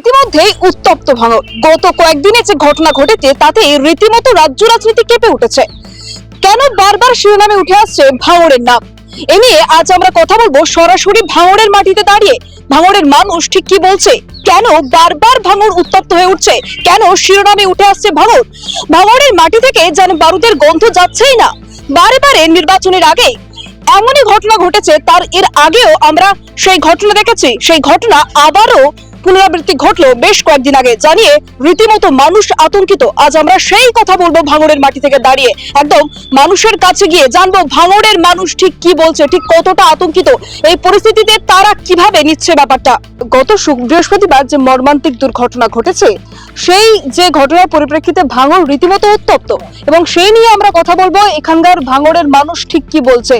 ইতিমধ্যেই উত্তপ্ত ভাঙর গত কয়েকদিনে যে ঘটনা ঘটেছে, তাতে রীতিমতো রাজ্য রাজনীতি কেঁপে উঠেছে। কেন বারবার শিরোনামে উঠে আসছে ভাঙড়ের নাম? এ নিয়ে আজ আমরা কথা বলব সরাসরি ভাঙড়ের মাটিতে দাঁড়িয়ে। ভাঙড়ের মানুষ ঠিক কি বলছে? কেন বারবার ভাঙড় উত্তপ্ত হয়ে উঠছে? কেন শিরোনামে উঠে আসছে ভাঙড়? ভাঙড়ের মাটি থেকে যেন বারুদের গন্ধ যাচ্ছেই না। বারে বারে নির্বাচনের আগে এমনই ঘটনা ঘটেছে, তার এর আগেও আমরা সেই ঘটনা দেখেছি। সেই ঘটনা আবারও পুনরাবৃত্তি ঘটলো বেশ কয়েকদিন আগে, জানিয়ে রীতিমতো মানুষ আতঙ্কিত। আজ আমরা সেই কথা বলব ভাঙড়ের মাটি থেকে দাঁড়িয়ে। একদম মানুষের কাছে গিয়ে জানব ভাঙড়ের মানুষ ঠিক কি বলছে, ঠিক কতটা আতঙ্কিত। এই পরিস্থিতিতে তারা কীভাবে নিচ্ছে ব্যাপারটা? গত বৃহস্পতিবার যে মর্মান্তিক দুর্ঘটনা ঘটেছে, সেই যে ঘটনার পরিপ্রেক্ষিতে ভাঙড় রীতিমতো উত্তপ্ত। এবং সেই নিয়ে আমরা কথা বলব এখানকার ভাঙড়ের মানুষ ঠিক কি বলছে।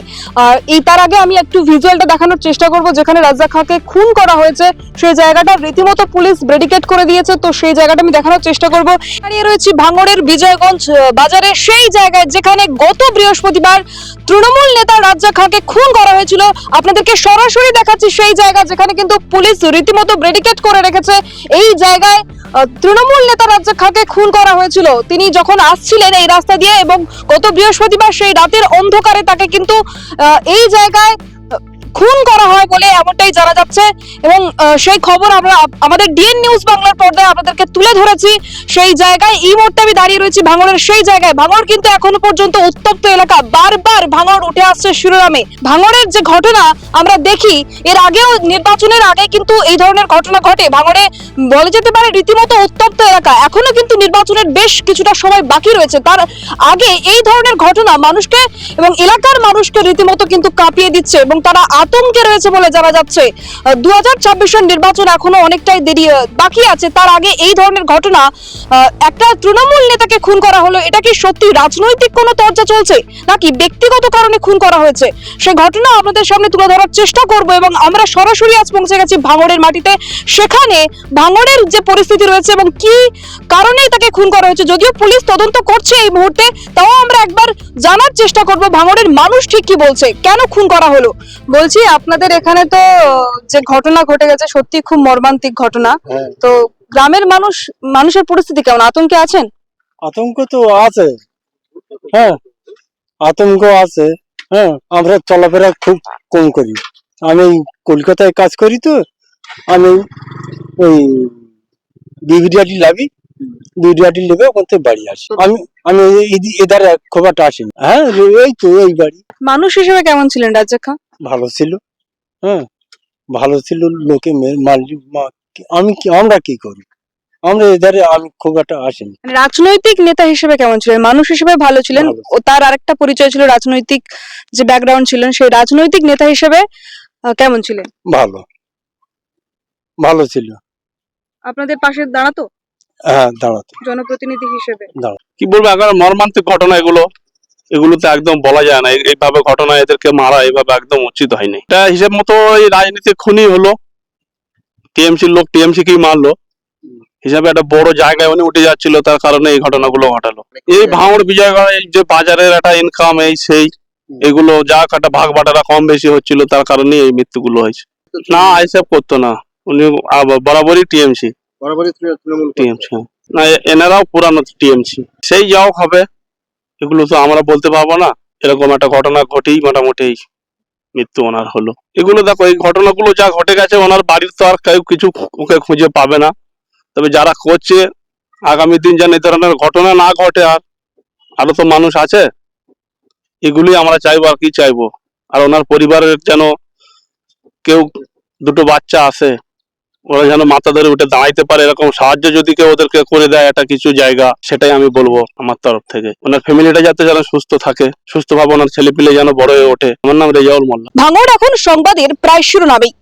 আর এই তার আগে আমি একটু ভিজুয়ালটা দেখানোর চেষ্টা করব, যেখানে রাজ্জাক খাঁকে খুন করা হয়েছে, সেই জায়গাটা রীতিমতো পুলিশ ব্রেডিকেট করে দিয়েছে, তো সেই জায়গাটা আমি দেখানোর চেষ্টা করব। দাঁড়িয়ে রয়েছি ভাঙড়ের বিজয়গঞ্জ বাজারে সেই জায়গায় যেখানে গত বৃহস্পতিবার তৃণমূল নেতা রাজ্জাক খাঁকে খুন করা হয়েছিল। আপনাদেরকে সরাসরি দেখাচ্ছি সেই জায়গা যেখানে কিন্তু পুলিশ রীতিমতো ব্রেডিকেট করে রেখেছে। এই জায়গায় তৃণমূল নেতা রাজ্জাক খাঁকে খুন করা হয়েছিল। তিনি যখন আসছিলেন এই রাস্তা দিয়ে এবং গত বৃহস্পতিবার সেই রাতের অন্ধকারে তাকে কিন্তু এই জায়গায় খুন করা হয় বলে এমনটাই জানা যাচ্ছে এবং সেই খবর আমরা আমাদের ডিএন নিউজ বাংলার পর্দায় আপনাদেরকে তুলে ধরেছি। সেই জায়গায় এই মুহূর্তে আমি দাঁড়িয়ে রয়েছি ভাঙড়ের সেই জায়গায়। ভাঙড় কিন্তু এখনও পর্যন্ত উত্তপ্ত এলাকা। বারবার ভাঙড় উঠে আসছে শিরোনামে। ভাঙড়ের যে ঘটনা আমরা দেখি, এর আগেও নির্বাচনের আগে কিন্তু এই ধরনের ঘটনা ঘটে। ভাঙড়ে বলা যেতে পারে রীতিমতো উত্তপ্ত এলাকা। এখনও কিন্তু নির্বাচনের বেশ কিছুটা সময় বাকি রয়েছে। তার আগে এই ধরনের ঘটনা মানুষকে এবং এলাকার মানুষকে রীতিমতো কিন্তু কাঁপিয়ে দিচ্ছে এবং তারা আতঙ্কে রয়েছে বলে জানা যাচ্ছে। দু হাজার ছাব্বিশের নির্বাচন এখনও অনেকটাই দেরি বাকি আছে। তার আগে এই ধরনের ঘটনা একটা তৃণমূল নেতাকে খুন করা হলো। এটা কি সত্যি রাজনৈতিক কোনো তর্জা চলছে, নাকি ব্যক্তিগত কারণে খুন করা হয়েছে? সে ঘটনা আপনাদের সামনে তুলে ধরার চেষ্টা করব এবং আমরা সরাসরি আজ পৌঁছে গেছি ভাঙড়ের মাটিতে। সেখানে ভাঙড়ের যে পরিস্থিতি রয়েছে এবং কি কারণেই তাকে খুন করা হয়েছে, যদিও পুলিশ তদন্ত করছে এই মুহূর্তে, তাও আমরা একবার জানার চেষ্টা করব ভাঙড়ের মানুষ ঠিক কি বলছে, কেন খুন করা হলো? বলছি আপনাদের এখানে তো যে ঘটনা ঘটে গেছে সত্যি খুব মর্মান্তিক ঘটনা। হ্যাঁ। তো গ্রামের মানুষ মানুষের পরিস্থিতি কেমন? আতঙ্কে আছেন? আতঙ্ক তো আছে। হ্যাঁ আতঙ্ক আছে। হ্যাঁ আমরা চলাফেরা খুব কম করি। আমি কলকাতায় কাজ করি তো আমি ওই বিবিডিআটি লাভি বিবিডিআটি লেবে ওখান থেকে বাড়ি আসি। আমি আমি এধারে খুব একটা আসিনি। হ্যাঁ এই তো এই বাড়ি। মানুষ হিসেবে কেমন ছিলেন রাজ্জাক খান? ভালো ছিল। হ্যাঁ ভালো ছিল লোকে মে- মা- আমি কি আমরা কি করি? আমরা এধারে আমি খুব একটা আসিনি। মানে রাজনৈতিক নেতা হিসেবে কেমন ছিলেন? মানুষ হিসেবে ভালো ছিলেন? ও তার আরেকটা পরিচয় ছিল রাজনৈতিক যে ব্যাকগ্রাউন্ড ছিলেন সেই রাজনৈতিক নেতা হিসেবে কেমন ছিলেন? ভালো। ভালো ছিল। আপনাদের পাশে দাঁড়াতো? হ্যাঁ দাঁড়াতো। জনপ্রতিনিধি হিসেবে। কি বলব এখন মর্মান্তিক ঘটনা এগুলো। এগুলো তো একদম বলা যায় না। এই- এইভাবে ঘটনা এদেরকে মারা এভাবে একদম উচিত হয়নি। এটা হিসেব মতো এই রাজনীতির খুনি হলো টিএমসির লোক টিএমসি কেই মারলো। হিসাবে একটা বড় জায়গায় উনি উঠে যাচ্ছিল তার কারণে এই ঘটনাগুলো ঘটালো। এই ভাঙড় বিজয়গড় এই যে বাজারের একটা ইনকাম এই সেই এগুলো যা একটা ভাগ বাটারা কম বেশি হচ্ছিল তার কারণে এই মৃত্যুগুলো হয়েছে। না হিসাব করতো না। উনি বরাবরই টিএমসি। বরাবরই টিএমসি না এনারাও পুরানো টিএমসি। সেই যাও হবে এগুলো তো আমরা বলতে পারব না। এরকম একটা ঘটনা ঘটেই মোটামুটি মৃত্যু ওনার হলো। এগুলো দেখো, এই ঘটনাগুলো যা ঘটে গেছে, ওনার বাড়ির তো আর কেউ কিছু ওকে খুঁজে পাবে না। তবে যারা করছে, আগামী দিন যেন এই ধরনের ঘটনা না ঘটে আর, আরও তো মানুষ আছে, এগুলি আমরা চাইব আর কি চাইব। আর ওনার পরিবারের যেন কেউ দুটো বাচ্চা আছে ওরা যেন মাথা ধরে উঠে দাঁড়াইতে পারে, এরকম সাহায্য যদি কেউ ওদেরকে করে দেয় একটা কিছু জায়গা, সেটাই আমি বলব আমার তরফ থেকে। ওনার ফ্যামিলিটা যাতে যেন সুস্থ থাকে, সুস্থ ভাবে ওনার ছেলে পিলে যেন বড় হয়ে ওঠে। আমার নাম রেজাউল মোল্লা। ভাঙড় এখন সংবাদের প্রায় শিরোনামেই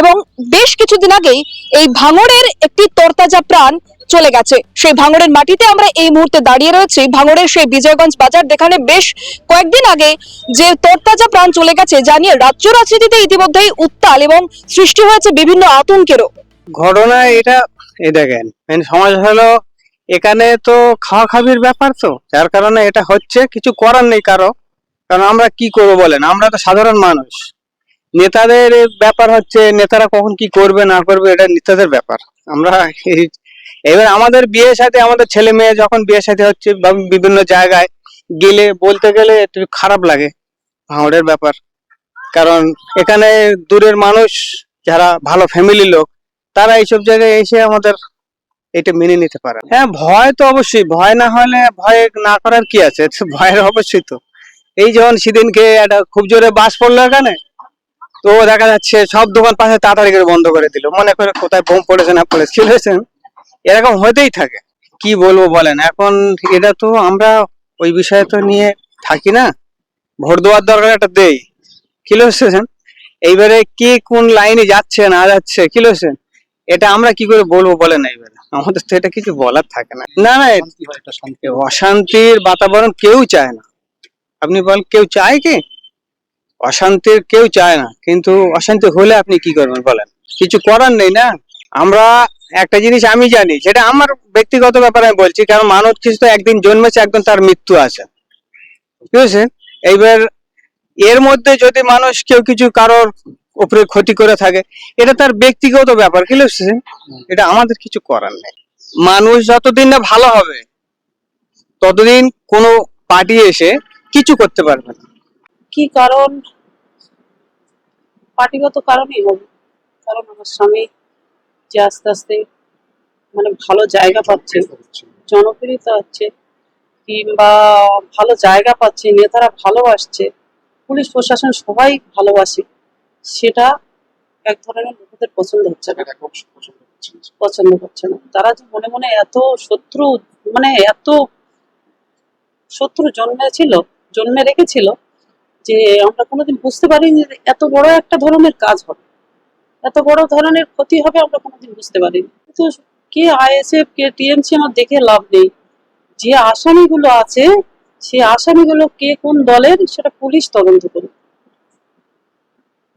এবং বেশ কিছুদিন আগেই এই ভাঙড়ের একটি তরতাজা প্রাণ চলে গেছে। সেই ভাঙড়ের মাটিতে আমরা এই মুহূর্তে দাঁড়িয়ে রয়েছি। ভাঙড়ের সেই বিজয়গঞ্জ বাজার, যেখানে বেশ কয়েকদিন আগে যে তরতাজা প্রাণ চলে গেছে জানিয়ে রাজ্য রাজনীতিতে ইতিমধ্যেই উত্তাল এবং সৃষ্টি হয়েছে বিভিন্ন আতঙ্কেরও। ঘটনা এটা এই দেখেন, মেন সমস্যা হলো এখানে তো খাওয়া খাবির ব্যাপার তো, যার কারণে এটা হচ্ছে, কিছু করার নেই কারও, কারণ আমরা কি করব বলেন? আমরা তো সাধারণ মানুষ। নেতাদের ব্যাপার হচ্ছে, নেতারা কখন কি করবে, না করবে, এটা নেতাদের ব্যাপার। আমরা এবার আমাদের বিয়ে সাথে আমাদের ছেলে মেয়ে যখন বিয়ে সাথে হচ্ছে বিভিন্ন জায়গায় গেলে বলতে গেলে একটু খারাপ লাগে, ভাঙড়ের ব্যাপার। কারণ এখানে দূরের মানুষ, যারা ভালো ফ্যামিলির লোক তারা এইসব জায়গায় এসে আমাদের এটা মেনে নিতে পারে হ্যাঁ ভয় তো অবশ্যই। ভয় না হলে ভয় না করার কি আছে? ভয়ের অবশ্যই তো। এই যখন সেদিনকে একটা খুব জোরে বাস পড়ল এখানে তো দেখা যাচ্ছে সব দোকান পাশে তাড়াতাড়ি করে বন্ধ করে দিল। মনে করে কোথায় বোম পড়েছে না পড়েছে হয়েছে? এরকম হতেই থাকে। কি বলব বলেন? এখন এটা তো আমরা ওই বিষয়ে তো নিয়ে থাকি না। ভোট দেওয়ার দরকার একটা দেই। কি লইছেন এইবারে কে কোন লাইনে যাচ্ছে, না যাচ্ছে, কি লইছেন এটা আমরা কি করে বলব বলেন এইবারে আমাদের তো এটা কিছু বলার থাকে না। না না অশান্তির বাতাবরণ কেউ চায় না। আপনি বল কেউ চায় কি? অশান্তির কেউ চায় না। কিন্তু অশান্তি হলে আপনি কি করবেন বলেন? কিছু করার নেই না? আমরা একটা জিনিস আমি জানি সেটা আমার ব্যক্তিগত ব্যাপারে আমি বলছি, কারণ কিছু তো একদিন জন্মেছে একদম তার মৃত্যু আছে। বুঝেছেন? এইবার এর মধ্যে যদি মানুষ কেউ কিছু কারোর উপরে ক্ষতি করে থাকে। এটা তার ব্যক্তিগত ব্যাপার, কি বুঝছেন এটা আমাদের কিছু করার নেই। মানুষ যতদিন না ভালো হবে, ততদিন কোনো পার্টি এসে কিছু করতে পারবে না। কি কারণ? পার্টিগত কারণই হবে কারণ আমার স্বামী যে আস্তে আস্তে মানে ভালো জায়গা পাচ্ছে, জনপ্রিয়তা হচ্ছে কিংবা ভালো জায়গা পাচ্ছে, নেতারা ভালোবাসছে, পুলিশ, প্রশাসন সবাই ভালোবাসে সেটা এক ধরনের লোকেদের পছন্দ হচ্ছে না। পছন্দ করছে না। তারা যে মনে মনে এত শত্রু মানে এত শত্রু জন্মেছিল জন্মে রেখেছিল যে আমরা কোনোদিন বুঝতে পারিনি যে এত বড় একটা ধরনের কাজ হবে। এত বড় ধরনের ক্ষতি হবে আমরা কোনোদিন বুঝতে পারিনি। কিন্তু কে আইএসএফ কে টিএমসি আমার দেখে লাভ নেই। যে আসামিগুলো আছে সেই আসামিগুলো কে কোন দলের সেটা পুলিশ তদন্ত করুক।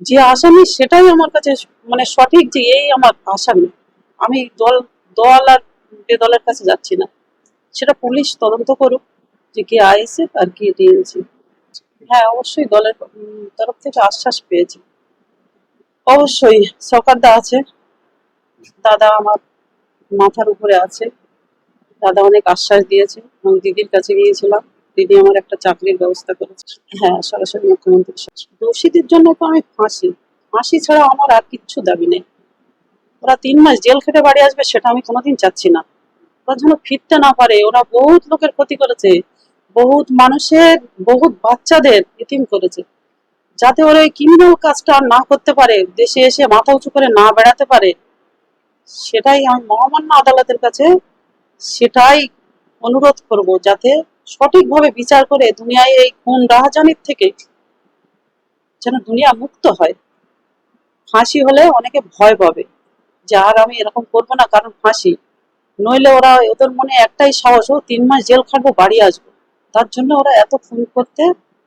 যে আসামি সেটাই আমার কাছে মানে সঠিক যে এই আমার আসামি আমি দল দল আর বেদলের কাছে যাচ্ছি না, সেটা পুলিশ তদন্ত করুক যে কে আইএসএফ আর কে টিএমসি হ্যাঁ অবশ্যই দলের তরফ থেকে আশ্বাস পেয়েছি। অবশ্যই সরকারদা আছে, দাদা আমার মাথার উপরে আছে, দাদা অনেক আশ্বাস দিয়েছে, আমি দিদির কাছে গিয়েছিলাম। দিদি আমার একটা চাকরির ব্যবস্থা করেছে হ্যাঁ সরাসরি মুখ্যমন্ত্রী দোষীদের জন্য তো আমি ফাঁসি। ফাঁসি ছাড়া আমার আর কিচ্ছু দাবি নেই। ওরা তিন মাস জেল খেটে বাড়ি আসবে, সেটা আমি কোনোদিন চাচ্ছি না। ওরা যেন ফিরতে না পারে, ওরা বহুত লোকের ক্ষতি করেছে। বহুত মানুষের, বহুত বাচ্চাদের ইতিম করেছে। যাতে ওরা ওই ক্রিমিনাল কাজটা না করতে পারে, দেশে এসে মাথা উঁচু করে না বেড়াতে পারে, সেটাই আমি মহামান্য আদালতের কাছে সেটাই অনুরোধ করব, যাতে সঠিকভাবে বিচার করে দুনিয়ায় এই খুন রাহাজানির থেকে যেন দুনিয়া মুক্ত হয়। ফাঁসি হলে অনেকে ভয় পাবে যে আর আমি এরকম করব না, কারণ ফাঁসি। নইলে ওরা ওদের মনে একটাই সাহস, ও তিন মাস জেল খাটবো, বাড়ি আসব। তার জন্য ওরা এত খুন করতে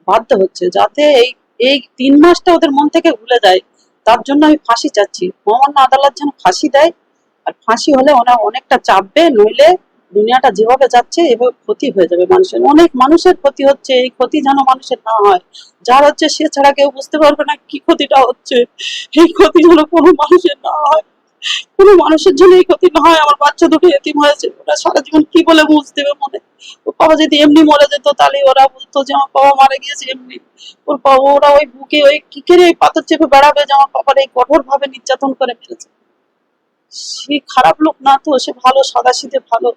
বাধ্য হচ্ছে যাতে এই এই তিন মাসটা ওদের মন থেকে ভুলে যায়। তার জন্য আমি ফাঁসি চাচ্ছি। মহামান্য আদালত যেন ফাঁসি দেয়, আর ফাঁসি হলে ওরা অনেকটা চাপবে, নইলে দুনিয়াটা যেভাবে যাচ্ছে, এভাবে ক্ষতি হয়ে যাবে মানুষের। অনেক মানুষের ক্ষতি হচ্ছে, এই ক্ষতি যেন মানুষের না হয়। যার হচ্ছে সে ছাড়া কেউ বুঝতে পারবে না কি ক্ষতিটা হচ্ছে। এই ক্ষতি যেন কোনো মানুষের না হয়। কোনো মানুষের জন্য এই ক্ষতি না হয়। আমার বাচ্চা দুটো এতিম হয়েছে। ওরা সারা জীবন কি বলে মুছ দেবে মনে? ওর বাবা যদি এমনি মরে যেত, তাহলে ওরা বলতো যে আমার বাবা মারা গিয়েছে এমনি। ওর বাবা, ওরা ওই বুকে ওই কি করে ওই পাথর চেপে বেড়াবে যে আমার বাবার এই কঠোর ভাবে নির্যাতন করে ফেলেছে। সে খারাপ লোক না তো, সে ভালো সাদা ভালো।